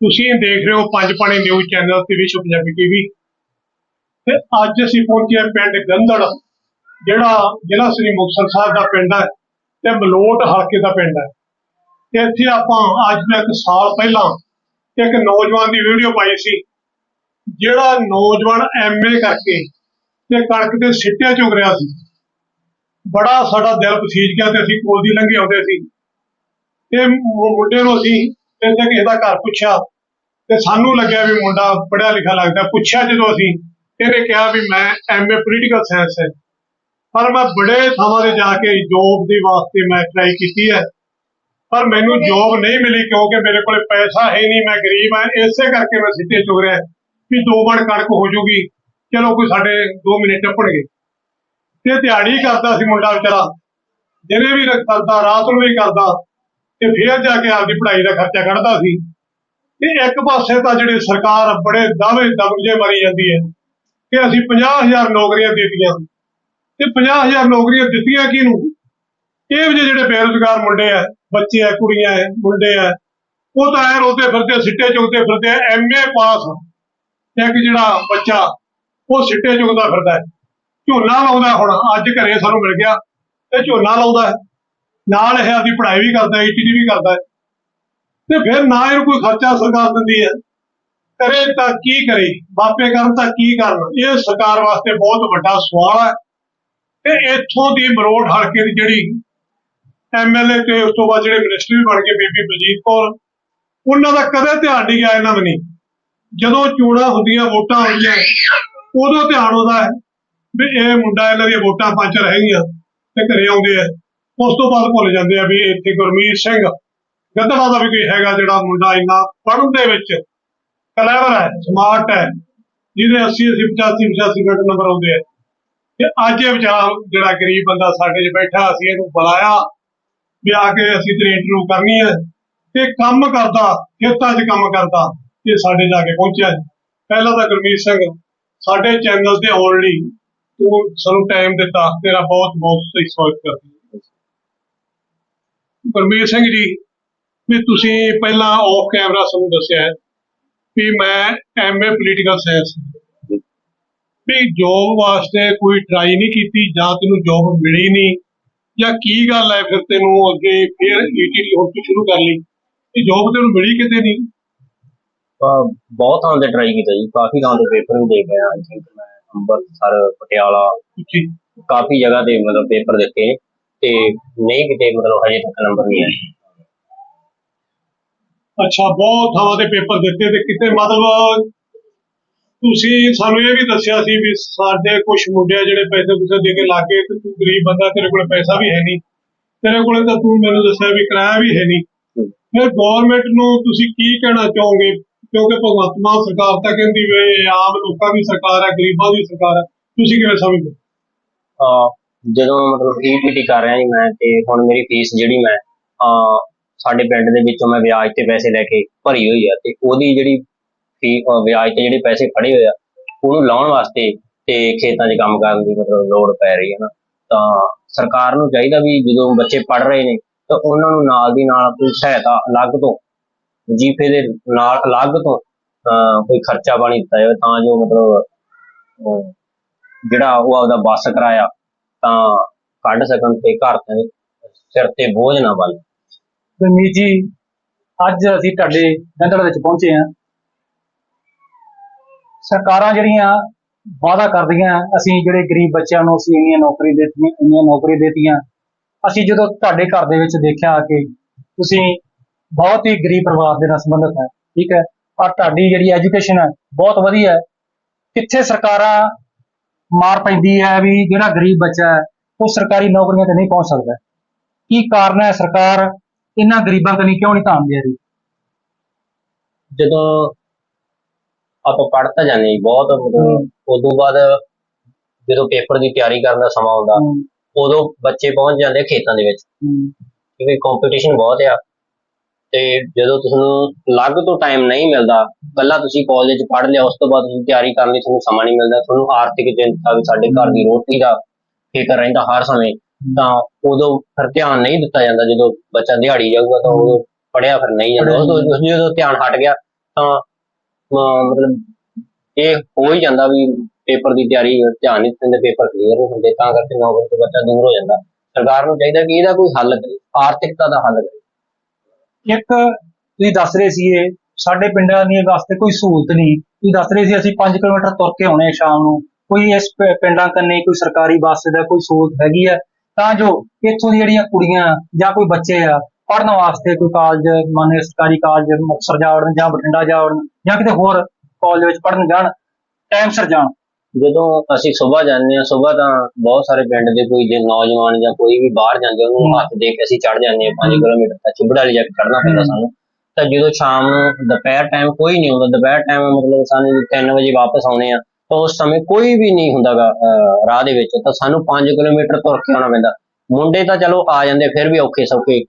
ਤੁਸੀਂ ਦੇਖ ਰਹੇ ਹੋ ਪੰਜ ਪਾਣੀ ਨਿਊਜ਼ ਚੈਨਲ ਤੇ ਵਿਸ਼ਵ ਪੰਜਾਬੀ ਟੀਵੀ ਤੇ ਅੱਜ ਅਸੀਂ ਪਹੁੰਚੇ ਪਿੰਡ ਗੰਦੜ, ਜਿਹੜਾ ਜ਼ਿਲ੍ਹਾ ਸ੍ਰੀ ਮੁਕਤਸਰ ਸਾਹਿਬ ਦਾ ਪਿੰਡ ਹੈ ਤੇ ਮਲੋਟ ਹਲਕੇ ਦਾ ਪਿੰਡ ਹੈ। ਤੇ ਇੱਥੇ ਆਪਾਂ ਅੱਜ ਤੋਂ ਇੱਕ ਸਾਲ ਪਹਿਲਾਂ ਇੱਕ ਨੌਜਵਾਨ ਦੀ ਵੀਡੀਓ ਪਾਈ ਸੀ, ਜਿਹੜਾ ਨੌਜਵਾਨ ਐਮਏ ਕਰਕੇ ਤੇ ਕਣਕ ਦੇ ਸਿੱਟੇ ਚੁਗ ਰਿਹਾ ਸੀ। ਬੜਾ ਸਾਡਾ ਦਿਲ ਪਸੀਜ ਗਿਆ ਤੇ ਅਸੀਂ ਕੋਲ ਦੀ ਲੰਘੇ ਆਉਂਦੇ ਸੀ। ਤੇ ਮੁੰਡੇ ਨੂੰ ਅਸੀਂ ਇੱਥੇ ਕਿਸੇ ਦਾ ਘਰ ਪੁੱਛਿਆ ਤੇ ਸਾਨੂੰ ਲੱਗਿਆ ਵੀ ਮੁੰਡਾ ਪੜਿਆ ਲਿਖਿਆ ਲੱਗਦਾ। ਪੁੱਛਿਆ ਜਦੋਂ ਅਸੀਂ ਇਹਨੇ ਕਿਹਾ ਵੀ ਮੈਂ ਐਮਏ ਪੋਲੀਟੀਕਲ ਸਾਇੰਸ ਹੈ। ਪਰ ਮੈਂ ਬੜੇ ਥਾਵਾਂ ਤੇ ਜਾ ਕੇ ਜੋਬ ਦੇ ਵਾਸਤੇ ਮੈਂ ਟਰਾਈ ਕੀਤੀ ਹੈ। ਪਰ ਮੈਨੂੰ ਜੋਬ ਨਹੀਂ ਮਿਲੀ ਕਿਉਂਕਿ ਮੇਰੇ ਕੋਲ ਪੈਸਾ ਹੈ ਨਹੀਂ, ਮੈਂ ਗਰੀਬ ਹਾਂ। ਇਸੇ ਕਰਕੇ ਮੈਂ ਸਿੱਧੇ ਚੁਗ ਰਿਹਾ ਵੀ ਦੋ ਮਣ ਕਣਕ ਹੋ ਜੂਗੀ। ਚਲੋ ਕੋਈ ਸਾਡੇ 2 ਮਹੀਨੇ ਟੱਪਣਗੇ। ਤੇ ਦਿਹਾੜੀ ਕਰਦਾ ਸੀ ਮੁੰਡਾ ਵਿਚਾਰਾ। ਦਿਨੇ ਵੀ ਕਰਦਾ ਰਾਤ ਨੂੰ ਵੀ ਕਰਦਾ। ਤੇ ਫਿਰ ਜਾ ਕੇ ਆਪਦੀ ਪੜ੍ਹਾਈ ਦਾ ਖਰਚਾ ਕੱਢਦਾ ਸੀ। ਤੇ ਇੱਕ ਪਾਸੇ ਤਾਂ ਜਿਹੜੀ ਸਰਕਾਰ ਬੜੇ ਦਾਅਵੇ ਦਬਜੇ ਮਾਰੀ ਜਾਂਦੀ ਹੈ ਕਿ ਅਸੀਂ 50000 ਨੌਕਰੀਆਂ ਦਿੱਤੀਆਂ ਤੇ 50000 ਨੌਕਰੀਆਂ ਦਿੱਤੀਆਂ ਕਿਹਨੂੰ ਇਹ ਵੀ ਜਿਹੜੇ ਬੇਰੁਜ਼ਗਾਰ ਮੁੰਡੇ ਆ, ਬੱਚੇ ਆ, ਕੁੜੀਆਂ ਆ, ਮੁੰਡੇ ਆ, ਉਹ ਤਾਂ ਐ ਰੋਦੇ ਫਿਰਦੇ, ਸਿੱਟੇ ਚੁਗਦੇ ਫਿਰਦੇ ਐਮਏ ਪਾਸ ਇੱਕ ਜਿਹੜਾ ਬੱਚਾ, ਉਹ ਸਿੱਟੇ ਚੁਗਦਾ ਫਿਰਦਾ ਹੈ। ਝੋਨਾ ਲਾਉਂਦਾ ਹੁਣ, ਅੱਜ ਘਰੇ ਸਾਨੂੰ ਮਿਲ ਗਿਆ, ਤੇ ਝੋਨਾ ਲਾਉਂਦਾ ਹੈ। ਨਾਲ ਇਹ ਆਪਦੀ ਪੜ੍ਹਾਈ ਵੀ ਕਰਦਾ ਈਟੀਡੀ ਵੀ ਕਰਦਾ ਹੈ ਤੇ ਫਿਰ ਨਾ ਇਹਨੂੰ ਕੋਈ ਖਰਚਾ ਸਰਕਾਰ ਦਿੰਦੀ ਹੈ। ਕਰੇ ਤਾਂ ਕੀ ਕਰੇ? ਬਾਪੇ ਕਰਨ ਤਾਂ ਕੀ ਕਰਨ? ਇਹ ਸਰਕਾਰ ਵਾਸਤੇ ਬਹੁਤ ਵੱਡਾ ਸਵਾਲ ਹੈ। ਤੇ ਇੱਥੋਂ ਦੀ ਮਰੋੜ ਹਲਕੇ ਦੀ ਜਿਹੜੀ ਐਮਐਲਏ ਤੇ ਉਸ ਤੋਂ ਬਾਅਦ ਜਿਹੜੇ ਮਿਨਿਸਟਰ ਵੀ ਬਣ ਗਏ, ਬੀਬੀ ਬਲਜੀਤ ਕੌਰ, ਉਹਨਾਂ ਦਾ ਕਦੇ ਧਿਆਨ ਨਹੀਂ ਗਿਆ ਇਹਨਾਂ ਵੀ। ਜਦੋਂ ਚੋਣਾਂ ਹੁੰਦੀਆਂ, ਵੋਟਾਂ ਹੁੰਦੀਆਂ ਉਦੋਂ ਧਿਆਨ ਆਉਂਦਾ ਹੈ ਵੀ ਇਹ ਮੁੰਡਾ ਇਹਨਾਂ ਦੀਆਂ ਵੋਟਾਂ ਪੰਜ ਰਹਿਗੀਆਂ ਤੇ ਘਰੇ ਆਉਂਦੇ ਆ। ਉਸ ਤੋਂ ਬਾਅਦ ਭੁੱਲ ਜਾਂਦੇ ਆ ਵੀ ਇੱਥੇ ਗੁਰਮੀਤ ਸਿੰਘ ਗੱਦੜਾ ਦਾ ਵੀ ਕੋਈ ਹੈਗਾ ਜਿਹੜਾ ਮੁੰਡਾ ਇੰਨਾ ਪੜ੍ਹਨ ਦੇ ਵਿੱਚ ਕਲੈਵਰ ਹੈ ਸਮਾਰਟ ਹੈ, ਜਿਹਦੇ 80 80 85 85 ਨੰਬਰ ਆਉਂਦੇ ਆ। ਤੇ ਅੱਜ ਇਹ ਵਿਚਾਰਾ ਜਿਹੜਾ ਗਰੀਬ ਬੰਦਾ ਸਾਡੇ 'ਚ ਬੈਠਾ, ਅਸੀਂ ਇਹਨੂੰ ਬੁਲਾਇਆ ਵੀ ਆ ਕੇ ਅਸੀਂ ਤੇਰੀ ਇੰਟਰਵਿਊ ਕਰਨੀ ਹੈ। ਤੇ ਕੰਮ ਕਰਦਾ, ਖੇਤਾਂ 'ਚ ਕੰਮ ਕਰਦਾ ਤੇ ਸਾਡੇ ਜਾ ਕੇ ਪਹੁੰਚਿਆ। ਪਹਿਲਾਂ ਤਾਂ ਗੁਰਮੀਤ ਸਿੰਘ, ਸਾਡੇ ਚੈਨਲ ਤੇ ਆਉਣ ਲਈ ਤੂੰ ਸਾਨੂੰ ਟਾਈਮ ਦਿੱਤਾ, ਤੇਰਾ ਬਹੁਤ ਬਹੁਤ ਸਹੀ ਸਵਾਗਤ ਕਰਦੇ। ਗੁਰਮੀਤ ਸਿੰਘ ਜੀ ਵੀ ਤੁਸੀਂ ਪਹਿਲਾਂ ਆਫ ਕੈਮਰਾ ਸਾਨੂੰ ਦੱਸਿਆ ਹੈ ਵੀ ਮੈਂ ਐਮਏ ਪੋਲੀਟੀਕਲ ਸਾਇੰਸ ਵੀ ਜੋਬ ਵਾਸਤੇ ਕੋਈ ਟਰਾਈ ਨਹੀਂ ਕੀਤੀ ਜਾਂ ਤੈਨੂੰ ਜੋਬ ਮਿਲੀ ਨਹੀਂ ਜਾਂ ਕੀ ਗੱਲ ਹੈ ਫਿਰ ਤੈਨੂੰ ਅੱਗੇ ਫਿਰ ਈਟੀਡੀ ਹੁਣ ਤੋਂ ਸ਼ੁਰੂ ਕਰ ਲਈ। ਇਹ ਜੋਬ ਤੈਨੂੰ ਮਿਲੀ ਕਿਤੇ ਨਹੀਂ? ਬਹੁਤ ਥਾਂ ਤੇ ਟਰਾਈ ਕੀਤਾ ਜੀ ਕਾਫੀ ਥਾਂ ਤੇ ਪੇਪਰ ਵੀ ਦੇ ਕੇ ਆਇਆ ਜੀ। ਮੈਂ ਅੰਮ੍ਰਿਤਸਰ ਪਟਿਆਲਾ ਕਾਫੀ ਜਗ੍ਹਾ ਤੇ ਮਤਲਬ ਪੇਪਰ ਦਿੱਤੇ ਤੇ ਨਹੀਂ ਕਿਤੇ ਮਤਲਬ ਹਜੇ ਤੱਕ ਨੰਬਰ ਨਹੀਂ ਆਇਆ। ਅੱਛਾ, ਬਹੁਤ ਥਾਵਾਂ ਤੇ ਪੇਪਰ ਦਿੱਤੇ ਤੇ ਕਿਤੇ ਮਤਲਬ ਤੁਸੀਂ ਸਾਨੂੰ ਇਹ ਵੀ ਦੱਸਿਆ ਸੀ ਵੀ ਸਾਡੇ ਕੁਝ ਮੁੰਡੇ ਜਿਹੜੇ ਪੈਸੇ ਪੂਸੇ ਦੇ ਕੇ ਲਾਗੇ, ਤੇ ਤੂੰ ਗਰੀਬ ਬੰਦਾ, ਤੇਰੇ ਕੋਲ ਪੈਸਾ ਵੀ ਹੈ ਨਹੀਂ। ਤੇਰੇ ਕੋਲੇ ਤਾਂ ਤੂੰ ਮੈਨੂੰ ਦੱਸਿਆ ਵੀ ਕਿਰਾਇਆ ਵੀ ਹੈ ਨਹੀਂ। ਫਿਰ ਗਵਰਨਮੈਂਟ ਨੂੰ ਤੁਸੀਂ ਕੀ ਕਹਿਣਾ ਚਾਹੋਗੇ? ਕਿਉਂਕਿ ਭਗਵੰਤ ਮਾਨ ਸਰਕਾਰ ਤਾਂ ਕਹਿੰਦੀ ਵੀ ਆਮ ਲੋਕਾਂ ਦੀ ਸਰਕਾਰ ਹੈ, ਗਰੀਬਾਂ ਦੀ ਸਰਕਾਰ ਹੈ। ਤੁਸੀਂ ਕਿਵੇਂ ਸਮਝਦੇ? ਅਹ ਜਦੋਂ ਮਤਲਬ ਈਟੀਟੀ ਕਰ ਰਿਹਾ ਜੀ ਮੈਂ, ਤੇ ਹੁਣ ਮੇਰੀ ਫੀਸ ਜਿਹੜੀ ਮੈਂ, ਅਹ ਸਾਡੇ ਪਿੰਡ ਦੇ ਵਿੱਚੋਂ ਮੈਂ ਵਿਆਜ ਤੇ ਪੈਸੇ ਲੈ ਕੇ ਭਰੀ ਹੋਈ ਆ ਤੇ ਉਹਦੀ ਜਿਹੜੀ ਫੀ, ਅਹ ਵਿਆਜ ਤੇ ਜਿਹੜੇ ਪੈਸੇ ਖੜੇ ਹੋਏ ਆ, ਉਹਨੂੰ ਲਾਉਣ ਵਾਸਤੇ ਤੇ ਖੇਤਾਂ 'ਚ ਕੰਮ ਕਰਨ ਦੀ ਮਤਲਬ ਲੋੜ ਪੈ ਰਹੀ ਹੈ ਨਾ। ਤਾਂ ਸਰਕਾਰ ਨੂੰ ਚਾਹੀਦਾ ਵੀ ਜਦੋਂ ਬੱਚੇ ਪੜ ਰਹੇ ਨੇ, ਤਾਂ ਉਹਨਾਂ ਨੂੰ ਨਾਲ ਦੀ ਨਾਲ ਕੋਈ ਸਹਾਇਤਾ ਅਲੱਗ ਤੋਂ, ਵਜ਼ੀਫੇ ਦੇ ਨਾਲ ਅਲੱਗ ਤੋਂ, ਅਹ ਕੋਈ ਖਰਚਾ ਪਾਣੀ ਦਿੱਤਾ ਜਾਵੇ ਤਾਂ ਜੋ ਮਤਲਬ ਉਹ ਜਿਹੜਾ ਉਹ ਆਪਦਾ ਬੱਸ ਕਰਾਇਆ ਤਾਂ ਕੱਢ ਸਕਣ ਤੇ ਘਰ ਦੇ ਸਿਰ ਤੇ ਬੋਝ ਨਾ ਬਣ। ਗੁਰਮੀਤ ਜੀ, ਅੱਜ ਅਸੀਂ ਤੁਹਾਡੇ ਨੰਦੜ ਵਿੱਚ ਪਹੁੰਚੇ ਹਾਂ। ਸਰਕਾਰਾਂ ਜਿਹੜੀਆਂ ਵਾਅਦਾ ਕਰਦੀਆਂ, ਅਸੀਂ ਜਿਹੜੇ ਗਰੀਬ ਬੱਚਿਆਂ ਨੂੰ ਅਸੀਂ ਇੰਨੀਆਂ ਨੌਕਰੀ ਦਿੱਤੀਆਂ, ਇੰਨੀਆਂ ਨੌਕਰੀ ਦਿੱਤੀਆਂ, ਅਸੀਂ ਜਦੋਂ ਤੁਹਾਡੇ ਘਰ ਦੇ ਵਿੱਚ ਦੇਖਿਆ ਕਿ ਤੁਸੀਂ ਬਹੁਤ ਹੀ ਗਰੀਬ ਪਰਿਵਾਰ ਦੇ ਨਾਲ ਸੰਬੰਧਿਤ ਹੈ, ਠੀਕ ਹੈ? ਪਰ ਤੁਹਾਡੀ ਜਿਹੜੀ ਐਜੂਕੇਸ਼ਨ ਹੈ, ਬਹੁਤ ਵਧੀਆ ਹੈ। ਕਿੱਥੇ ਸਰਕਾਰਾਂ ਮਾਰ ਪੈਂਦੀ ਹੈ ਵੀ ਜਿਹੜਾ ਗਰੀਬ ਬੱਚਾ ਹੈ, ਉਹ ਸਰਕਾਰੀ ਨੌਕਰੀਆਂ ਤੇ ਨਹੀਂ ਪਹੁੰਚ ਸਕਦਾ। ਕੀ ਕਾਰਨ ਹੈ ਸਰਕਾਰ ਇਹਨਾਂ ਗਰੀਬਾਂ ਕਨੀ ਕਿਉਂ ਨਹੀਂ ਧਿਆਨ ਦੇ ਰਹੀ ਜਦੋਂ ਆਪਾਂ ਪੜ੍ਹ ਤਾਂ ਜਾਂਦੇ ਜੀ ਬਹੁਤ ਮਤਲਬ ਉਦੋਂ ਬਾਅਦ ਜਦੋਂ ਪੇਪਰ ਦੀ ਤਿਆਰੀ ਕਰਨ ਦਾ ਸਮਾਂ ਆਉਂਦਾ ਉਦੋਂ ਬੱਚੇ ਪਹੁੰਚ ਜਾਂਦੇ ਖੇਤਾਂ ਦੇ ਵਿੱਚ। ਕਿਉਂਕਿ ਕੰਪੀਟੀਸ਼ਨ ਬਹੁਤ ਆ। ਤੇ ਜਦੋਂ ਤੁਹਾਨੂੰ ਅਲੱਗ ਤੋਂ ਟਾਈਮ ਨਹੀਂ ਮਿਲਦਾ ਪਹਿਲਾਂ ਤੁਸੀਂ ਕਾਲਜ ਪੜ੍ਹ ਲਿਆ ਉਸ ਤੋਂ ਬਾਅਦ ਤੁਸੀਂ ਤਿਆਰੀ ਕਰਨ ਲਈ ਤੁਹਾਨੂੰ ਸਮਾਂ ਨਹੀਂ ਮਿਲਦਾ। ਤੁਹਾਨੂੰ ਆਰਥਿਕ ਚਿੰਤਾ ਵੀ ਸਾਡੇ ਘਰ ਦੀ ਰੋਟੀ ਦਾ ਫਿਕਰ ਰਹਿੰਦਾ ਹਰ ਸਮੇਂ। ਤਾਂ ਉਦੋਂ ਫਿਰ ਧਿਆਨ ਨਹੀਂ ਦਿੱਤਾ ਜਾਂਦਾ ਜਦੋਂ ਬੱਚਾ ਦਿਹਾੜੀ ਜਾਊਗਾ ਤਾਂ ਉਦੋਂ ਪੜਿਆ ਫਿਰ ਨਹੀਂ ਜਾਂਦਾ। ਉਸ ਜਦੋਂ। ਧਿਆਨ ਹਟ ਗਿਆ ਤਾਂ ਮਤਲਬ ਇਹ ਹੋ ਹੀ ਜਾਂਦਾ ਵੀ ਪੇਪਰ ਦੀ ਤਿਆਰੀ ਧਿਆਨ ਨਹੀਂ ਦਿੰਦੇ ਪੇਪਰ ਕਲੀਅਰ ਨਹੀਂ ਹੁੰਦੇ ਤਾਂ ਕਰਕੇ ਨੌਕਰੀ ਤੋਂ ਬੱਚਾ ਦੂਰ ਹੋ ਜਾਂਦਾ। ਸਰਕਾਰ ਨੂੰ ਚਾਹੀਦਾ ਕਿ ਇਹਦਾ ਕੋਈ ਹੱਲ ਕਰੇ ਆਰਥਿਕਤਾ ਦਾ ਹੱਲ ਕਰੇ। ਇੱਕ ਤੁਸੀਂ ਦੱਸ ਰਹੇ ਸੀ ਇਹ ਸਾਡੇ ਪਿੰਡਾਂ ਦੀਆਂ ਵਾਸਤੇ ਕੋਈ ਸਹੂਲਤ ਨਹੀਂ। ਤੁਸੀਂ ਦੱਸ ਰਹੇ ਸੀ ਅਸੀਂ 5 ਕਿਲੋਮੀਟਰ ਤੁਰ ਕੇ ਆਉਣੇ ਸ਼ਾਮ ਨੂੰ। ਕੋਈ ਇਸ ਪਿੰਡਾਂ ਕੰਨੇ ਕੋਈ ਸਰਕਾਰੀ ਬੱਸ ਦਾ ਕੋਈ ਸਹੂਲਤ ਹੈਗੀ ਆ? ਤਾਂ ਜੋ ਇੱਥੋਂ ਦੀਆਂ ਜਿਹੜੀਆਂ ਕੁੜੀਆਂ ਜਾਂ ਕੋਈ ਬੱਚੇ ਆ ਪੜ੍ਹਨ ਵਾਸਤੇ ਕੋਈ ਕਾਲਜ ਮੰਨੇ ਸਰਕਾਰੀ ਕਾਲਜ ਮੁਕਤਸਰ ਜਾ ਵੜਨ ਜਾਂ ਬਠਿੰਡਾ ਜਾ ਵੜਨ ਜਾਂ ਕਿਤੇ ਹੋਰ ਕਾਲਜ ਵਿੱਚ ਪੜ੍ਹਨ ਜਾਣ ਟਾਈਮ ਸਿਰ ਜਾਣ ਜਦੋਂ ਅਸੀਂ ਸਵੇਰ ਜਾਂਦੇ ਹਾਂ ਸਵੇਰ ਤਾਂ ਬਹੁਤ ਸਾਰੇ ਪਿੰਡ ਦੇ ਕੋਈ ਜੇ ਨੌਜਵਾਨ ਜਾਂ ਕੋਈ ਵੀ ਬਾਹਰ ਜਾਂਦੇ ਉਹਨੂੰ। ਹੱਥ ਦੇ ਕੇ ਅਸੀਂ ਚੜ ਜਾਂਦੇ ਹਾਂ 5 ਹਮ। ਕਿਲੋਮੀਟਰ ਤੱਕ ਚਿਬੜਾ ਲਈ ਜਾ ਕੇ ਚੜਨਾ ਪੈਂਦਾ। ਸਾਨੂੰ ਤਾਂ ਜਦੋਂ ਸ਼ਾਮ ਨੂੰ ਦੁਪਹਿਰ ਟਾਈਮ ਕੋਈ ਨਹੀਂ ਹੁੰਦਾ ਦੁਪਹਿਰ ਟਾਈਮ ਮਤਲਬ ਸਾਨੂੰ 3 ਵਜੇ ਵਾਪਸ ਆਉਣੇ ਆ ਤਾਂ ਉਸ ਸਮੇਂ ਕੋਈ ਵੀ ਨਹੀਂ ਹੁੰਦਾਗਾ ਰਾਹ ਦੇ ਵਿੱਚ। ਤਾਂ ਸਾਨੂੰ 5 ਕਿਲੋਮੀਟਰ ਤੁਰ ਕੇ ਆਉਣਾ ਪੈਂਦਾ। ਮੁੰਡੇ ਤਾਂ ਚਲੋ ਆ ਜਾਂਦੇ ਫਿਰ ਵੀ ਔਖੇ ਸੌਖੇ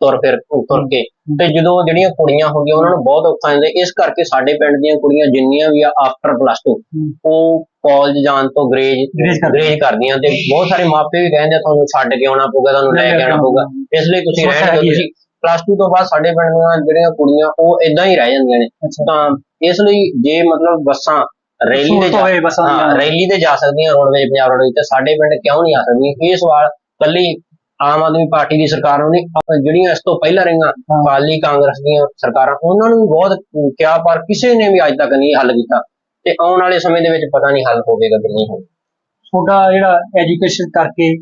ਤੁਰ ਫਿਰ ਤੁਰ ਕੇ। ਤੇ ਜਦੋਂ ਜਿਹੜੀਆਂ ਕੁੜੀਆਂ ਹੁੰਦੀਆਂ ਉਹਨਾਂ ਨੂੰ ਬਹੁਤ ਔਖਾ ਹੁੰਦਾ ਇਸ ਕਰਕੇ ਸਾਡੇ ਪਿੰਡ ਦੀਆਂ ਕੁੜੀਆਂ ਜਿੰਨੀਆਂ ਵੀ ਆ ਆਫਟਰ ਪਲੱਸ 2 ਹਮ। ਉਹ ਕਾਲਜ ਜਾਣ ਤੋਂ ਗਰੇਜ ਗਰੇਜ ਕਰਦੀਆਂ। ਤੇ ਬਹੁਤ ਸਾਰੇ ਮਾਪੇ ਵੀ ਕਹਿੰਦੇ ਤੁਹਾਨੂੰ ਛੱਡ ਕੇ ਆਉਣਾ ਪਊਗਾ ਤੁਹਾਨੂੰ ਲੈ ਕੇ ਆਉਣਾ ਪਊਗਾ। ਇਸ ਲਈ ਤੁਸੀਂ ਰਹਿਣ ਦਿਓ। ਹੈ। ਤੁਸੀਂ ਪਲੱਸ 2 ਤੋਂ ਬਾਅਦ ਸਾਡੇ ਪਿੰਡ ਦੀਆਂ ਜਿਹੜੀਆਂ ਕੁੜੀਆਂ ਉਹ ਇਦਾਂ ਹੀ ਰਹਿ ਜਾਂਦੀਆਂ ਨੇ। ਤਾਂ ਇਸ ਲਈ ਜੇ ਮਤਲਬ ਬੱਸਾਂ ਰੈਲੀ ਤੇ ਜਾ ਹੋਏ ਬੱਸਾਂ ਹਾਂ। ਰੈਲੀ ਤੇ ਜਾ ਸਕਦੀਆਂ ਰੋਡਵੇਜ ਪੰਜਾਬ ਰੋਡਵੇਜ ਤੇ ਸਾਡੇ ਪਿੰਡ ਕਿਉਂ ਨਹੀਂ ਆ ਸਕਦੀਆਂ ਇਹ ਸਵਾਲ ਕੱਲੀ ਆਮ ਆਦਮੀ ਪਾਰਟੀ ਦੀ ਸਰਕਾਰ ਨੂੰ ਆਪਾਂ ਜਿਹੜੀਆਂ ਇਸ ਤੋਂ ਪਹਿਲਾਂ ਰਹੀਆਂ ਹਾਂ। ਅਕਾਲੀ ਕਾਂਗਰਸ ਦੀਆਂ ਸਰਕਾਰਾਂ ਉਹਨਾਂ ਨੂੰ ਵੀ ਬਹੁਤ ਕਿਹਾ ਪਰ ਕਿਸੇ ਨੇ ਵੀ ਅੱਜ ਤੱਕ ਨਹੀਂ ਹੱਲ ਕੀਤਾ ਤੇ ਆਉਣ ਵਾਲੇ ਸਮੇਂ ਦੇ ਵਿੱਚ ਪਤਾ ਨਹੀਂ ਹੱਲ ਹੋਵੇਗਾ ਕਿ ਨਹੀਂ ਹੋਵੇਗਾ ਤੁਹਾਡਾ ਜਿਹੜਾ ਐਜੂਕੇਸ਼ਨ ਕਰਕੇ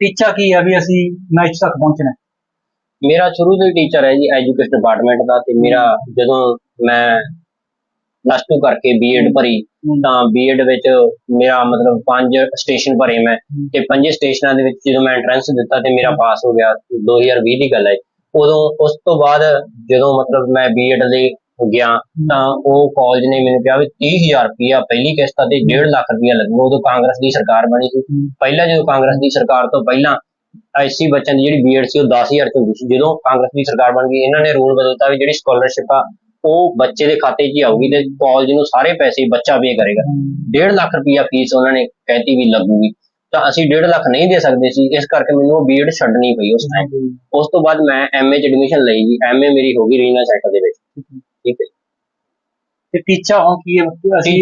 ਟੀਚਾ ਕੀ ਆ ਵੀ ਅਸੀਂ ਮੈਚ ਤੱਕ ਪਹੁੰਚਣਾ ਹੈ? ਮੇਰਾ ਸ਼ੁਰੂ ਤੋਂ ਹੀ ਟੀਚਰ ਹੈ ਜੀ ਐਜੂਕੇਸ਼ਨ ਡਿਪਾਰਟਮੈਂਟ ਦਾ ਤੇ ਮੇਰਾ ਜਦੋਂ ਮੈਂ ਪਲੱਸ 2 ਕਰਕੇ ਬੀਐਡ ਭਰੀ। ਤਾਂ ਬੀਐਡ ਵਿੱਚ ਮੇਰਾ ਮਤਲਬ ਪੰਜ ਸਟੇਸ਼ਨ ਭਰੇ ਮੈਂ। ਤੇ ਪੰਜੇ ਸਟੇਸ਼ਨਾਂ ਦੇ ਵਿੱਚ ਜਦੋਂ ਮੈਂ ਐਂਟਰੈਂਸ ਦਿੱਤਾ ਤੇ ਮੇਰਾ ਪਾਸ ਹੋ ਗਿਆ 2020 ਦੀ ਗੱਲ ਹੈ ਉਦੋਂ ਉਸ ਤੋਂ ਬਾਅਦ ਜਦੋਂ ਮਤਲਬ ਮੈਂ ਬੀਐਡ ਲਈ ਗਿਆ ਤਾਂ ਉਹ ਕਾਲਜ ਨੇ ਮੈਨੂੰ ਕਿਹਾ ਵੀ 30000 ਰੁਪਇਆ ਪਹਿਲੀ ਕਿਸ਼ਤ ਤੇ 1.5 ਲੱਖ ਰੁਪਇਆ ਲੱਗੂਗਾ ਉਦੋਂ ਕਾਂਗਰਸ ਦੀ ਸਰਕਾਰ ਬਣੀ ਸੀ। ਪਹਿਲਾਂ ਜਦੋਂ ਕਾਂਗਰਸ ਦੀ ਸਰਕਾਰ ਤੋਂ ਪਹਿਲਾਂ ਐਸਸੀ ਬੱਚਿਆਂ ਦੀ ਜਿਹੜੀ ਬੀਐਡ ਸੀ ਉਹ 10000 ਚ ਹੁੰਦੀ ਸੀ। ਜਦੋਂ ਕਾਂਗਰਸ ਦੀ ਸਰਕਾਰ ਬਣ ਗਈ ਇਹਨਾਂ ਨੇ ਰੂਲ ਬਦਲਤਾ ਵੀ ਜਿਹੜੀ ਸਕਾਲਰਸ਼ਿਪ ਆ ਉਹ ਬੱਚੇ ਦੇ ਖਾਤੇ 'ਚ ਹੀ ਆਊਗੀ ਤੇ ਕਾਲਜ ਨੂੰ ਸਾਰੇ ਪੈਸੇ ਬੱਚਾ ਪੇ ਕਰੇਗਾ। 1.5 ਲੱਖ ਰੁਪਇਆ ਫੀਸ ਉਹਨਾਂ ਨੇ ਕਹਿਤੀ ਵੀ ਲੱਗੂਗੀ। ਤਾਂ ਅਸੀਂ 1.5 ਲੱਖ ਨਹੀਂ ਦੇ ਸਕਦੇ ਸੀ ਇਸ ਕਰਕੇ ਮੈਨੂੰ ਉਹ ਬੀਐਡ ਛੱਡਣੀ ਪਈ ਉਸ ਟਾਈਮ ਉਸ ਤੋਂ ਬਾਅਦ ਮੈਂ ਐਮਏ ਚ ਐਡਮਿਸ਼ਨ ਲਈ ਜੀ। ਐਮਏ ਮੇਰੀ ਹੋ ਗਈ ਰੀਨਾ ਸੈਂਟਰ ਦੇ ਵਿੱਚ। ਠੀਕ ਹੈ। ਤੇ ਟੀਚਾ ਹੁਣ ਕੀ ਹੈ ਅਸੀਂ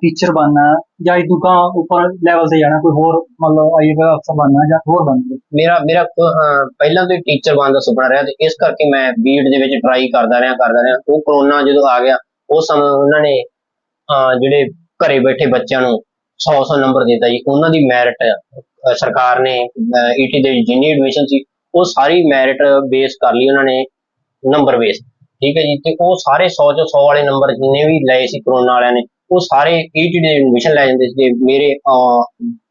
ਟੀਚਰ ਬਣਨਾ ਜਾਂ ਇਹ ਦੁਕਾਨ ਉੱਪਰ ਲੈਵਲ ਤੇ ਜਾਣਾ ਕੋਈ ਹੋਰ ਮਤਲਬ ਆਈਏਗਾ ਅਫਸਰ ਬਣਨਾ ਜਾਂ ਹੋਰ ਬਣਨਾ ਮੇਰਾ ਮੇਰਾ ਕ- ਪਹਿਲਾਂ ਤੋਂ ਹੀ ਟੀਚਰ ਬਣਨ ਦਾ ਸੁਪਨਾ ਰਿਹਾ ਤੇ ਇਸ ਕਰਕੇ ਮੈਂ ਬੀਐਡ ਦੇ ਵਿੱਚ ਟਰਾਈ ਕਰਦਾ ਰਿਹਾ ਕਰਦਾ ਰਿਹਾ। ਉਹ ਕਰੋਨਾ ਜਦੋਂ ਆ ਗਿਆ ਉਸ ਸਮੇਂ ਉਹਨਾਂ ਨੇ ਜਿਹੜੇ ਘਰੇ ਬੈਠੇ ਬੱਚਿਆਂ ਨੂੰ 100 100 ਨੰਬਰ ਦਿੱਤਾ ਜੀ। ਉਹਨਾਂ ਦੀ ਮੈਰਿਟ ਸਰਕਾਰ ਨੇ ਈਟੀ ਦੇ ਜਿੰਨੀ ਐਡਮਿਸ਼ਨ ਸੀ ਉਹ ਸਾਰੀ ਮੈਰਿਟ ਬੇਸ ਕਰ ਲਈ ਉਹਨਾਂ ਨੇ ਨੰਬਰ ਬੇਸ ਠੀਕ ਹੈ ਜੀ ਤੇ ਉਹ ਸਾਰੇ 100 ਚੋਂ 100 ਵਾਲੇ ਨੰਬਰ ਜਿੰਨੇ ਵੀ ਲਏ ਸੀ ਕਰੋਨਾ ਵਾਲਿਆਂ ਨੇ ਉਹ ਸਾਰੇ ਈਟੀ ਦੇ ਐਡਮਿਸ਼ਨ ਲੈ ਜਾਂਦੇ ਸੀ ਮੇਰੇ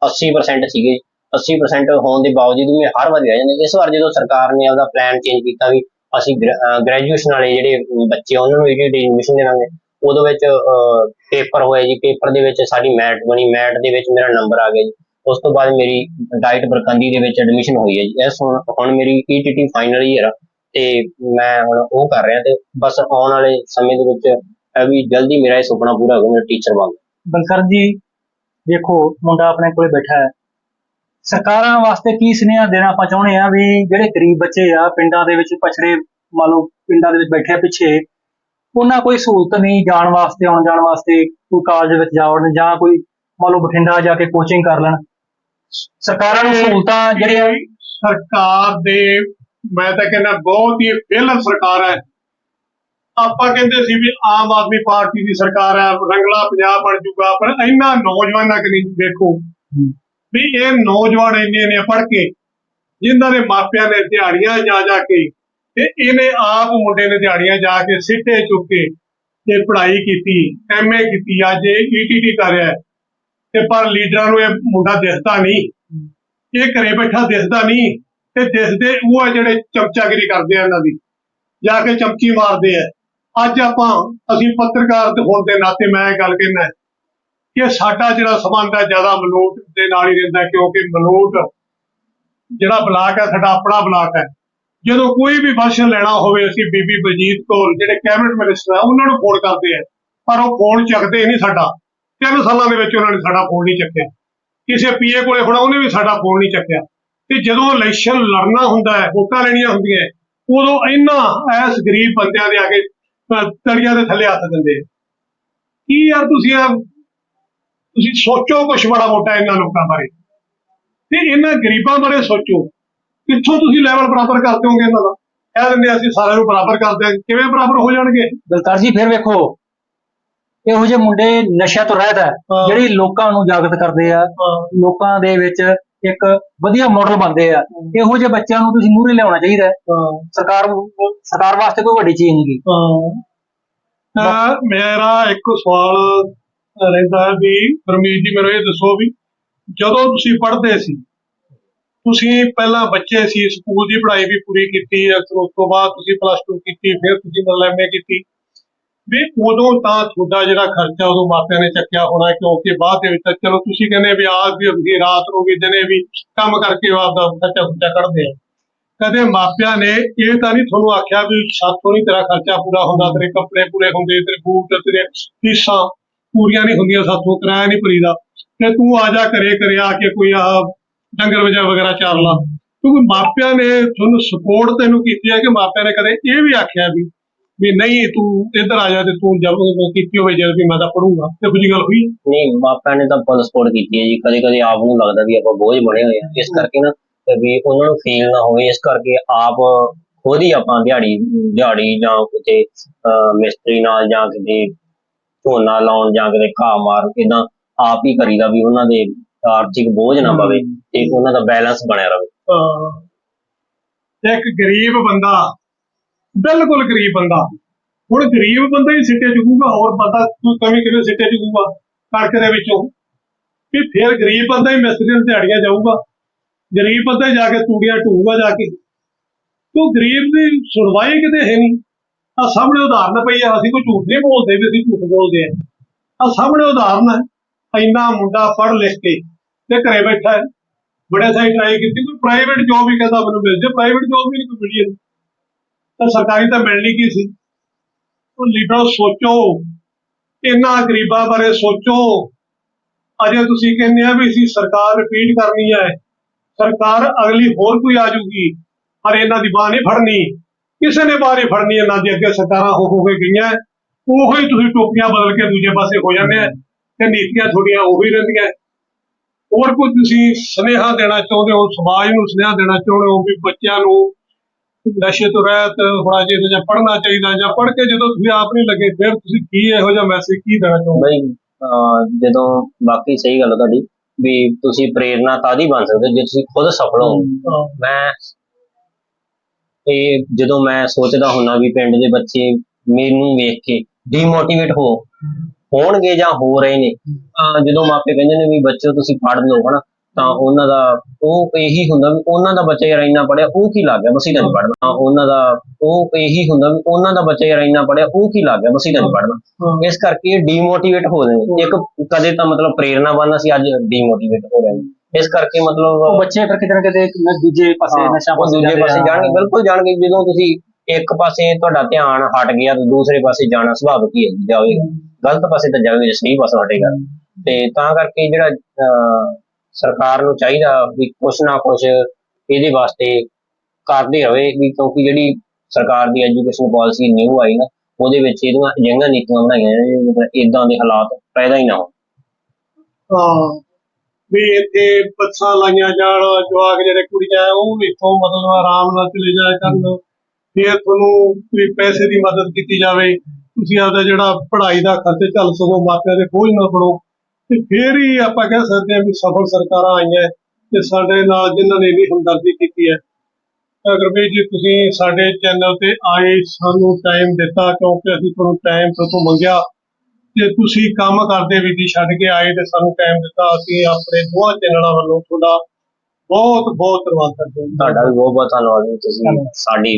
80% ਸੀਗੇ। 80% ਹੋਣ ਦੇ ਬਾਵਜੂਦ ਵੀ ਹਰ ਵਾਰ ਰਹਿ ਜਾਂਦਾ ਇਸ ਵਾਰ ਜਦੋਂ ਸਰਕਾਰ ਨੇ ਆਪਦਾ ਪਲਾਨ ਚੇਂਜ ਕੀਤਾ ਵੀ ਅਸੀਂ ਗ੍ਰੈਜੂਏਸ਼ਨ ਵਾਲੇ ਜਿਹੜੇ ਬੱਚੇ ਆ, ਉਹਨਾਂ ਨੂੰ ਈਟੀ ਦੀ ਐਡਮਿਸ਼ਨ ਦੇਵਾਂਗੇ ਉਦੋਂ ਵਿੱਚ ਪੇਪਰ ਹੋਇਆ ਜੀ ਪੇਪਰ ਦੇ ਵਿੱਚ ਸਾਡੀ ਮੈਟ ਬਣੀ ਮੈਟ ਦੇ ਵਿੱਚ ਮੇਰਾ ਨੰਬਰ ਆ ਗਿਆ ਜੀ। ਉਸ ਤੋਂ ਬਾਅਦ ਮੇਰੀ ਡਾਈਟ ਬਰਕੰਦੀ ਦੇ ਵਿੱਚ ਐਡਮਿਸ਼ਨ ਹੋਈ ਹੈ ਜੀ। ਇਸ ਹੁਣ ਹੁਣ ਮੇਰੀ ਈਟੀਟੀ ਫਾਈਨਲ ਈਅਰ ਆ। ਤੇ ਮੈਂ ਹੁਣ ਉਹ ਕਰ ਰਿਹਾ ਤੇ ਬਸ ਆਉਣ ਵਾਲੇ ਸਮੇਂ ਦੇ ਵਿੱਚ ਇਹ ਵੀ ਜਲਦੀ ਮੇਰਾ ਇਹ ਸੁਪਨਾ ਪੂਰਾ ਹੋਊਗਾ ਮੇਰਾ ਟੀਚਰ ਬਣ ਬਲਕਰ ਜੀ ਦੇਖੋ ਮੁੰਡਾ ਆਪਣੇ ਕੋਲੇ ਬੈਠਾ ਹੈ। ਸਰਕਾਰਾਂ ਵਾਸਤੇ ਕੀ ਸੁਨੇਹਾ ਦੇਣਾ ਆਪਾਂ ਚਾਹੁੰਦੇ ਆ ਵੀ ਜਿਹੜੇ ਗਰੀਬ ਬੱਚੇ ਆ ਪਿੰਡਾਂ ਦੇ ਵਿੱਚ ਪਛੜੇ ਮੰਨ ਲਓ ਪਿੰਡਾਂ ਦੇ ਵਿੱਚ ਬੈਠੇ ਆ ਪਿੱਛੇ ਉਹਨਾਂ ਕੋਈ ਸਹੂਲਤ ਨਹੀਂ ਜਾਣ ਵਾਸਤੇ ਆਉਣ ਜਾਣ ਵਾਸਤੇ ਕੋਈ ਕਾਲਜ ਵਿੱਚ ਜਾ ਵੜਨ ਜਾਂ ਕੋਈ ਮੰਨ ਲਓ ਬਠਿੰਡਾ ਜਾ ਕੇ ਕੋਚਿੰਗ ਕਰ ਲੈਣ। ਸਰਕਾਰਾਂ ਨੂੰ ਸਹੂਲਤਾਂ ਜਿਹੜੀਆਂ ਸਰਕਾਰ ਦੇ ਮੈਂ ਤਾਂ ਕਹਿੰਦਾ ਬਹੁਤ ਹੀ ਫੇਲਰ ਸਰਕਾਰ ਹੈ। ਆਪਾਂ ਕਹਿੰਦੇ ਸੀ ਵੀ ਆਮ ਆਦਮੀ ਪਾਰਟੀ ਦੀ ਸਰਕਾਰ ਹੈ ਰੰਗਲਾ ਪੰਜਾਬ ਬਣ ਜੂਗਾ ਪਰ ਇਹਨਾਂ ਨੌਜਵਾਨਾਂ ਕਿ ਨਹੀਂ ਦੇਖੋ। ਵੀ ਇਹ ਨੌਜਵਾਨ ਇੰਨੇ ਨੇ ਪੜ੍ਹ ਕੇ ਜਿਨ੍ਹਾਂ ਦੇ ਮਾਪਿਆਂ ਨੇ ਦਿਹਾੜੀਆਂ ਜਾ ਜਾ ਕੇ ਤੇ ਇਹਨੇ ਆਪ ਮੁੰਡੇ ਨੇ ਦਿਹਾੜੀਆਂ ਜਾ ਕੇ ਸਿੱਟੇ ਚੁੱਕ ਕੇ ਤੇ ਪੜ੍ਹਾਈ ਕੀਤੀ ਐਮਏ ਕੀਤੀ ਅੱਜ ਇਹ ਈਟੀਟੀ ਕਰ ਰਿਹਾ। ਤੇ ਪਰ ਲੀਡਰਾਂ ਨੂੰ ਇਹ ਮੁੰਡਾ ਦਿਸਦਾ ਨਹੀਂ। ਇਹ ਘਰੇ ਬੈਠਾ ਦਿਸਦਾ ਨਹੀਂ। ਤੇ ਦਿਸਦੇ ਉਹ ਆ ਜਿਹੜੇ ਚਮਚਾਗਿਰੀ ਕਰਦੇ ਆ ਇਹਨਾਂ ਦੀ, ਜਾ ਕੇ ਚਮਚੀ ਮਾਰਦੇ ਆ। ਅੱਜ ਆਪਾਂ, ਅਸੀਂ ਪੱਤਰਕਾਰ ਦੇ ਹੋਣ ਦੇ ਨਾਤੇ ਮੈਂ ਇਹ ਗੱਲ ਕਹਿਣਾ ਕਿ ਸਾਡਾ ਜਿਹੜਾ ਸੰਬੰਧ ਹੈ ਜ਼ਿਆਦਾ ਮਲੋਟ ਦੇ ਨਾਲ ਹੀ ਰਹਿੰਦਾ ਕਿਉਂਕਿ ਮਲੋਟ ਜਿਹੜਾ ਬਲਾਕ ਹੈ, ਸਾਡਾ ਆਪਣਾ ਬਲਾਕ ਹੈ। ਜਦੋਂ ਕੋਈ ਵੀ ਵਰਸ਼ਨ ਲੈਣਾ ਹੋਵੇ, ਅਸੀਂ ਬੀਬੀ ਬਲਜੀਤ ਕੌਰ, ਜਿਹੜੇ ਕੈਬਨਿਟ ਮਿਨਿਸਟਰ ਆ, ਉਹਨਾਂ ਨੂੰ ਫੋਨ ਕਰਦੇ ਆ। ਪਰ ਉਹ ਫੋਨ ਚੱਕਦੇ ਨਹੀਂ ਸਾਡਾ। ਤਿੰਨ ਸਾਲਾਂ ਦੇ ਵਿੱਚ ਉਹਨਾਂ ਨੇ ਸਾਡਾ ਫੋਨ ਨਹੀਂ ਚੱਕਿਆ। ਕਿਸੇ ਪੀਏ ਕੋਲੇ ਹੋਣਾ ਉਹਨੇ ਵੀ ਸਾਡਾ ਫੋਨ ਨਹੀਂ ਚੱਕਿਆ। ਤੇ ਜਦੋਂ ਇਲੈਕਸ਼ਨ ਲੜਨਾ ਹੁੰਦਾ ਹੈ ਵੋਟਾਂ ਲੈਣੀਆਂ ਹੁੰਦੀਆਂ ਉਦੋਂ ਇਹਨਾਂ ਐਸ ਗਰੀਬ ਬੰਦਿਆਂ ਦੇ ਆ ਕੇ ਤਲੀਆਂ ਦੇ ਥੱਲੇ ਹੱਥ ਦਿੰਦੇ ਕੀ ਯਾਰ ਤੁਸੀਂ ਆ ਤੁਸੀਂ ਸੋਚੋ ਕੁਛ ਬੜਾ ਮੋਟਾ ਇਹਨਾਂ ਲੋਕਾਂ ਬਾਰੇ। ਤੇ ਇਹਨਾਂ ਗਰੀਬਾਂ ਬਾਰੇ ਸੋਚੋ ਕਿੱਥੋਂ ਤੁਸੀਂ ਲੈਵਲ ਬਰਾਬਰ ਕਰ ਦਿਓਗੇ ਇਹਨਾਂ ਦਾ? ਕਹਿ ਦਿੰਦੇ ਅਸੀਂ ਸਾਰਿਆਂ ਨੂੰ ਬਰਾਬਰ ਕਰ ਦਿਆਂਗੇ। ਕਿਵੇਂ ਬਰਾਬਰ ਹੋ ਜਾਣਗੇ? ਬਲਕਾਰ ਜੀ ਫਿਰ ਵੇਖੋ ਇਹੋ ਜਿਹੇ ਮੁੰਡੇ ਨਸ਼ਿਆਂ ਤੋਂ ਰਹਿਤ ਹੈ ਹਾਂ। ਜਿਹੜੀ ਲੋਕਾਂ ਨੂੰ ਜਾਗਰਤ ਕਰਦੇ ਆ ਲੋਕਾਂ ਦੇ ਵਿੱਚ ਇੱਕ ਵਧੀਆ ਮਾਡਲ ਬਣਦੇ ਆ। ਇਹੋ ਜਿਹੇ ਬੱਚਿਆਂ ਨੂੰ ਤੁਸੀਂ ਮੂਹਰੇ ਲਿਆਉਣਾ ਚਾਹੀਦਾ। ਹੈ। ਸਰਕਾਰ ਸਰਕਾਰ ਵਾਸਤੇ ਕੋਈ ਵੱਡੀ ਚੀਜ਼ ਨਹੀਂ ਹਾਂ। ਮੇਰਾ ਇੱਕ ਸਵਾਲ ਰਹਿੰਦਾ ਹੈ ਵੀ ਪਰਮੀਤ ਜੀ ਮੈਨੂੰ ਇਹ ਦੱਸੋ ਵੀ ਜਦੋਂ ਤੁਸੀਂ ਪੜ੍ਹਦੇ ਸੀ ਤੁਸੀਂ ਪਹਿਲਾਂ ਬੱਚੇ ਸੀ ਸਕੂਲ ਦੀ ਪੜ੍ਹਾਈ ਵੀ ਪੂਰੀ ਕੀਤੀ ਫਿਰ ਉਸ ਤੋਂ ਬਾਅਦ ਤੁਸੀਂ ਪਲੱਸ 2 ਕੀਤੀ ਫਿਰ ਤੁਸੀਂ ਮਤਲਬ ਐਮਏ ਕੀਤੀ। ਵੀ ਉਦੋਂ ਤਾਂ ਤੁਹਾਡਾ ਜਿਹੜਾ ਖਰਚਾ ਉਦੋਂ ਮਾਪਿਆਂ ਨੇ ਚੱਕਿਆ ਹੋਣਾ, ਕਿਉਂਕਿ ਬਾਅਦ ਦੇ ਵਿੱਚ ਤਾਂ ਚਲੋ ਤੁਸੀਂ ਕਹਿੰਦੇ ਵੀ ਆਪ ਵੀ ਅੱਗੇ ਰਾਤ ਨੂੰ ਵੀ ਦਿਨੇ ਵੀ ਕੰਮ ਕਰਕੇ ਉਹ ਆਪਦਾ ਖਰਚਾ ਖੁਰਚਾ ਕੱਢਦੇ ਆ। ਕਦੇ ਮਾਪਿਆਂ ਨੇ ਇਹ ਤਾਂ ਨਹੀਂ ਤੁਹਾਨੂੰ ਆਖਿਆ ਵੀ ਸਾਥੋਂ ਨਹੀਂ ਤੇਰਾ ਖਰਚਾ ਪੂਰਾ ਹੁੰਦਾ, ਤੇਰੇ ਕੱਪੜੇ ਪੂਰੇ ਹੁੰਦੇ, ਤੇਰੇ ਬੂਟ, ਤੇਰੇ ਫੀਸਾਂ ਪੂਰੀਆਂ ਨਹੀਂ ਹੁੰਦੀਆਂ ਸਾਥੋਂ ਕਿਰਾਇਆ ਨਹੀਂ ਭਰੀਦਾ। ਤੇ ਤੂੰ ਆ ਜਾ ਕਰੇ ਕਰੇ ਆ ਕੇ ਕੋਈ ਆਹ ਡੰਗਰ ਵਜਾ ਵਗੈਰਾ ਚਾਰ ਲਾ। ਕਿਉਂਕਿ ਮਾਪਿਆਂ ਨੇ ਤੁਹਾਨੂੰ ਸਪੋਰਟ ਤੈਨੂੰ ਕੀਤੀ ਹੈ ਕਿ ਮਾਪਿਆਂ ਨੇ ਕਦੇ ਇਹ ਵੀ ਆਖਿਆ ਵੀ ਵੀ ਨਹੀਂ ਤੂੰ ਇੱਧਰ ਆ ਜਾ ਤੇ ਤੂੰ ਜਦ ਕੀਤੀ ਹੋਵੇ ਜਦ ਵੀ ਮੈਂ ਤਾਂ ਪੜੂੰਗਾ ਤੇ ਕੁਝ ਗੱਲ ਹੋਈ? ਨਹੀਂ ਮਾਪਿਆਂ ਨੇ ਤਾਂ ਫੁੱਲ ਸਪੋਰਟ ਕੀਤੀ ਹੈ ਜੀ। ਕਦੇ ਕਦੇ ਆਪ ਨੂੰ ਲੱਗਦਾ ਵੀ ਆਪਾਂ ਬੋਝ ਬਣੇ ਹੋਏ ਆ ਇਸ ਕਰਕੇ ਨਾ ਤੇ ਵੀ ਉਹਨਾਂ ਨੂੰ ਫੀਲ ਨਾ ਹੋਵੇ ਇਸ ਕਰਕੇ ਆਪ ਖੁਦ ਹੀ ਆਪਾਂ ਦਿਹਾੜੀ ਦਿਹਾੜੀ ਜਾਂ ਕਿਤੇ ਮਿਸਤਰੀ ਨਾਲ ਜਾਂ ਕਿਤੇ ਝੋਨਾ ਲਾਉਣ ਜਾਂ ਕਿਤੇ ਘਾਹ ਮਾਰ ਇਦਾਂ ਆਪ ਹੀ ਕਰੀਦਾ ਵੀ ਉਹਨਾਂ ਦੇ ਆਰਥਿਕ ਬੋਝ ਨਾ ਪਵੇ ਤੇ ਉਹਨਾਂ ਦਾ ਬੈਲੈਂਸ ਬਣਿਆ ਰਹੇ। ਇੱਕ ਗਰੀਬ ਬੰਦਾ ਬਿਲਕੁਲ ਗਰੀਬ ਬੰਦਾ। ਹੁਣ ਗਰੀਬ ਬੰਦਾ ਹੀ ਸਿੱਟੇ ਚੁਕੂਗਾ, ਹੋਰ ਬੰਦਾ ਕੋਈ ਕਮੀ ਕਿਵੇਂ ਸਿੱਟੇ ਚੁਕੂਗਾ ਕਣਕ ਦੇ ਵਿੱਚੋਂ? ਵੀ ਫਿਰ ਗਰੀਬ ਬੰਦਾ ਹੀ ਮਿਸਤਰੀਆਂ ਦਿਹਾੜੀਆਂ ਜਾਊਗਾ ਗਰੀਬ ਬੰਦਾ ਜਾ ਕੇ ਤੂੜੀਆਂ ਢੂਗਾ ਜਾ ਕੇ। ਤੋ ਗਰੀਬ ਦੀ ਸੁਣਵਾਈ ਕਿਤੇ ਹੈ ਨਹੀਂ। ਆ ਸਾਹਮਣੇ ਉਦਾਹਰਨ ਪਈ ਆ, ਅਸੀਂ ਕੋਈ ਝੂਠ ਨਹੀਂ ਬੋਲਦੇ ਵੀ ਅਸੀਂ ਝੂਠ ਬੋਲਦੇ ਆ। ਆ ਸਾਹਮਣੇ ਉਦਾਹਰਨ ਹੈ ਇੰਨਾ ਮੁੰਡਾ ਪੜ੍ਹ ਲਿਖ ਕੇ ਤੇ ਘਰੇ ਬੈਠਾ ਹੈ। ਬੜੇ ਸਾਈ ਟਰਾਈ ਕੀਤੀ, ਕੋਈ ਪ੍ਰਾਈਵੇਟ ਜੌਬ ਹੀ ਕਹਿੰਦਾ ਮੈਨੂੰ ਮਿਲ ਜੇ ਪ੍ਰਾਈਵੇਟ ਜੌਬ ਵੀ ਨਹੀਂ ਕੋਈ ਮਿਲੀ ਤਾਂ ਸਰਕਾਰੀ ਤਾਂ ਮਿਲਣੀ ਕੀ ਸੀ? ਉਹ ਲੀਡਰ ਸੋਚੋ, ਇਹਨਾਂ ਗਰੀਬਾਂ ਬਾਰੇ ਸੋਚੋ। ਅਜੇ ਤੁਸੀਂ ਕਹਿੰਦੇ ਆ ਵੀ ਅਸੀਂ ਸਰਕਾਰ ਰਿਪੀਟ ਕਰਨੀ ਹੈ। ਸਰਕਾਰ ਅਗਲੀ ਹੋਰ ਕੋਈ ਆ ਜਾਊਗੀ, ਪਰ ਇਹਨਾਂ ਦੀ ਬਾਹ ਨਹੀਂ ਫੜਨੀ। ਕਿਸੇ ਨੇ ਬਾਹ ਨਹੀਂ ਫੜਨੀ, ਇਹਨਾਂ ਦੀ ਅੱਗੇ ਸਰਕਾਰਾਂ ਹੋ ਹੋ ਕੇ ਗਈਆਂ। ਉਹੋ ਹੀ ਤੁਸੀਂ ਟੋਪੀਆਂ ਬਦਲ ਕੇ ਦੂਜੇ ਪਾਸੇ ਹੋ ਜਾਂਦੇ ਆ ਤੇ ਨੀਤੀਆਂ ਤੁਹਾਡੀਆਂ ਉਹੀ ਰਹਿੰਦੀਆਂ। ਹੋਰ ਕੋਈ ਤੁਸੀਂ ਸੁਨੇਹਾ ਦੇਣਾ ਚਾਹੁੰਦੇ ਹੋ, ਸਮਾਜ ਨੂੰ ਸੁਨੇਹਾ ਦੇਣਾ ਚਾਹੁੰਦੇ ਹੋ ਵੀ ਬੱਚਿਆਂ ਨੂੰ ਨਸ਼ੇ ਤੋਂ ਰਹਿਤ ਹੋਣਾ ਚਾਹੀਦਾ ਜਾਂ ਪੜ੍ਹਨਾ ਚਾਹੀਦਾ ਜਾਂ ਪੜ੍ਹ ਕੇ ਜਦੋਂ ਤੁਸੀਂ ਆਪ ਨਹੀਂ ਲੱਗੇ ਫਿਰ ਤੁਸੀਂ ਕੀ ਇਹੋ ਜਿਹਾ ਮੈਸੇਜ ਕੀ ਦੇਣਾ ਚਾਹੁੰਦੇ ਬਈ ਜਦੋਂ ਬਾਕੀ ਸਹੀ ਗੱਲ ਤੁਹਾਡੀ ਵੀ ਤੁਸੀਂ ਪ੍ਰੇਰਨਾ ਤਾਂ ਦੀ ਬਣ ਸਕਦੇ ਜੇ ਤੁਸੀਂ ਖੁਦ ਸਫਲ ਹੋ ਮੈਂ ਇਹ ਜਦੋਂ ਮੈਂ ਸੋਚਦਾ ਹੁੰਨਾ ਵੀ ਪਿੰਡ ਦੇ ਬੱਚੇ ਮੈਨੂੰ ਵੇਖ ਕੇ ਡੀਮੋਟੀਵੇਟ ਹੋ। ਹੋਣਗੇ ਜਾਂ ਹੋ ਰਹੇ ਨੇ ਤਾਂ ਜਦੋਂ ਮਾਪੇ ਕਹਿੰਦੇ ਨੇ ਵੀ ਬੱਚਿਓ ਤੁਸੀਂ ਪੜ੍ਹ ਲਓ ਹਨਾ? ਤਾਂ ਉਹਨਾਂ ਦਾ ਉਹ ਇਹੀ ਹੁੰਦਾ ਵੀ ਉਹਨਾਂ ਦਾ ਬੱਚਾ ਯਾਰ ਇੰਨਾ ਪੜਿਆ ਉਹ ਕੀ ਲੱਗ ਗਿਆ ਨਹੀਂ ਪੜ੍ਹਨਾ। ਉਹਨਾਂ ਦਾ ਉਹ ਇਹੀ ਹੁੰਦਾ ਵੀ ਉਹਨਾਂ ਦਾ ਬੱਚਾ ਯਾਰ ਇੰਨਾ ਪੜਿਆ ਉਹ ਕੀ ਲੱਗ ਗਿਆ ਨਹੀਂ ਪੜ੍ਹਨਾ। ਇਸ ਕਰਕੇ ਡੀਮੋਟੀਵੇਟ ਹੋ ਰਹੇ ਇੱਕ ਕਦੇ ਤਾਂ ਮਤਲਬ ਪ੍ਰੇਰਨਾ ਬਣਨਾ ਸੀ ਅੱਜ ਡੀਮੋਟੀਵੇਟ ਹੋ ਰਹੇ ਇਸ ਕਰਕੇ ਮਤਲਬ ਉਹ ਬੱਚੇ ਫਿਰ ਕਿਤੇ ਨਾ ਕਿਤੇ ਦੂਜੇ ਪਾਸੇ ਨਸ਼ਾ ਉਹ ਦੂਜੇ ਪਾਸੇ ਜਾਣਗੇ ਬਿਲਕੁਲ ਜਾਣਗੇ। ਜਦੋਂ ਤੁਸੀਂ ਇੱਕ ਪਾਸੇ ਤੁਹਾਡਾ ਧਿਆਨ ਹਟ ਗਿਆ ਤੇ ਦੂਸਰੇ ਪਾਸੇ ਜਾਣਾ ਸੁਭਾਵਿਕ ਹੀ ਹੈ ਜਾਵੇਗਾ। ਗਲਤ ਪਾਸੇ ਤਾਂ ਜਾਵੇਗਾ ਸਹੀ ਪਾਸੇ ਹਟੇਗਾ। ਤੇ ਤਾਂ ਕਰਕੇ ਜਿਹੜਾ ਸਰਕਾਰ ਨੂੰ ਚਾਹੀਦਾ ਵੀ ਕੁਛ ਨਾ ਕੁਛ ਇਹਦੇ ਵਾਸਤੇ ਕਰਦੇ ਰਵੇ, ਵੀ ਕਿਉਂਕਿ ਜਿਹੜੀ ਸਰਕਾਰ ਦੀ ਐਜੂਕੇਸ਼ਨ ਪਾਲਿਸੀ ਨਿਊ ਆਈ ਨਾ, ਉਹਦੇ ਵਿੱਚ ਇਹਦੀਆਂ ਅਜਿਹੀਆਂ ਨੀਤੀਆਂ ਬਣਾਈਆਂ ਨੇ ਮਤਲਬ ਇਦਾਂ ਦੇ ਹਾਲਾਤ ਪੈਦਾ ਹੀ ਨਾ ਹੋਣ। ਹਾਂ। ਵੀ ਇੱਥੇ ਬੱਸਾਂ ਲਾਈਆਂ ਜਾਣ, ਜਵਾਕ ਜਿਹੜੇ ਕੁੜੀਆਂ ਉਹ ਵੀ ਇੱਥੋਂ ਮਤਲਬ ਆਰਾਮ ਨਾਲ ਚਲੇ ਜਾਇਆ ਕਰਨ। ਫਿਰ ਤੁਹਾਨੂੰ ਵੀ ਪੈਸੇ ਦੀ ਮਦਦ ਕੀਤੀ ਜਾਵੇ। ਤੁਸੀਂ ਆਪਦਾ ਜਿਹੜਾ ਪੜ੍ਹਾਈ ਦਾ ਖਰਚ ਚੱਲ ਸਕੋ, ਮਾਪਿਆਂ ਦੇ ਬੋਝ ਨਾ ਪੜੋ ਤੇ ਫਿਰ ਹੀ ਆਪਾਂ ਕਹਿ ਸਕਦੇ ਹਾਂ ਵੀ ਸਫਲ ਸਰਕਾਰਾਂ ਆਈਆਂ ਤੇ ਸਾਡੇ ਨਾਲ ਜਿਨ੍ਹਾਂ ਨੇ ਵੀ ਹਮਦਰਦੀ ਕੀਤੀ ਹੈ। ਅਗਰਬੀਰ ਜੀ ਤੁਸੀਂ ਸਾਡੇ ਚੈਨਲ ਤੇ ਆਏ ਸਾਨੂੰ ਟਾਈਮ ਦਿੱਤਾ ਕਿਉਂਕਿ ਅਸੀਂ ਤੁਹਾਨੂੰ ਟਾਈਮ ਤੋਂ ਮੰਗਿਆ ਜੇ ਤੁਸੀਂ ਕੰਮ ਕਰਦੇ ਵੀ ਦੀ ਛੱਡ ਕੇ ਆਏ ਤੇ ਸਾਨੂੰ ਟਾਈਮ ਦਿੱਤਾ ਅਸੀਂ ਆਪਣੇ ਦੋਹਾਂ ਚੈਨਲਾਂ ਵੱਲੋਂ ਤੁਹਾਡਾ ਬਹੁਤ ਬਹੁਤ ਧੰਨਵਾਦ ਕਰਦੇ ਹਾਂ। ਤੁਹਾਡਾ ਵੀ ਬਹੁਤ ਬਹੁਤ ਧੰਨਵਾਦ ਜੀ। ਤੁਸੀਂ ਸਾਡੀ